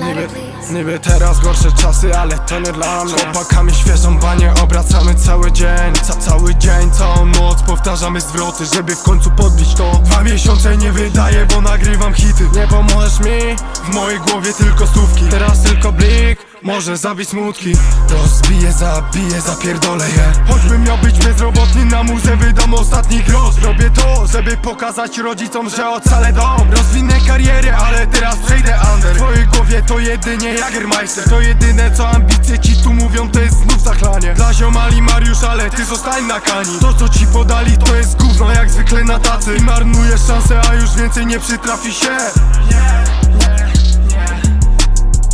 Niby, niby teraz gorsze czasy, ale to nie dla mnie. Z chłopakami świeżą banie obracamy cały dzień. Ca cały dzień, całą noc powtarzamy zwroty Żeby w końcu podbić to. Dwa miesiące nie wydaję, bo nagrywam hity. Nie pomożesz mi, w mojej głowie tylko stówki. Teraz tylko blik, może zabić smutki. Rozbiję, zabiję, zapierdolę je. Choćbym miał być bezrobotny na muzę wydam ostatni grosz Robię to, żeby pokazać rodzicom, że ocalę dom. Rozwinę karierę, ale teraz przejdę under. W twojej głowie to jedynie Jagermeister To jedyne co ambicje ci tu mówią to jest znów zachlanie. Dla ziomali Mariusz, ale ty zostań na kani. To co ci podali to jest gówno jak zwykle na tacy. I marnujesz szansę, a już więcej nie przytrafi się.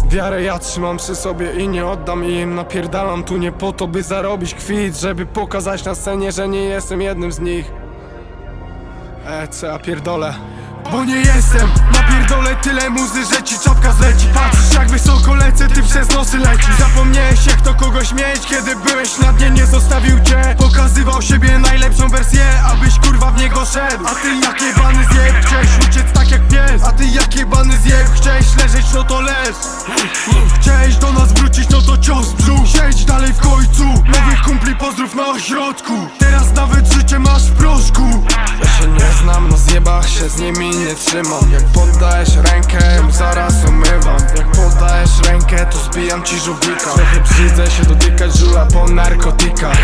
Wiarę ja trzymam przy sobie i nie oddam im Napierdalam. Tu nie po to, by zarobić kwit Żeby pokazać na scenie, że nie jestem jednym z nich. E, co ja pierdolę bo nie jestem, napierdolę tyle muzy, że ci czapka zleci. Patrzysz jak wysoko lecę, ty przez nosy lecisz Zapomniałeś jak to kogoś mieć, kiedy byłeś na dnie, nie zostawił cię. Pokazywał siebie najlepszą wersję, abyś kurwa w niego szedł. A ty jakie bany zjeb, chciałeś uciec tak jak pies. A ty jakie bany zjeb, chciałeś leżeć, no to leż. Chciałeś do nas wrócić, no to cios brzuch. Siedź dalej w końcu, nowych kumpli pozdrów na ośrodku się z nimi nie trzymam. Jak poddajesz rękę, ją zaraz umywam. Jak poddajesz rękę, to zbijam ci żubika. Trochę brzydzę się dotykać żula po narkotykach.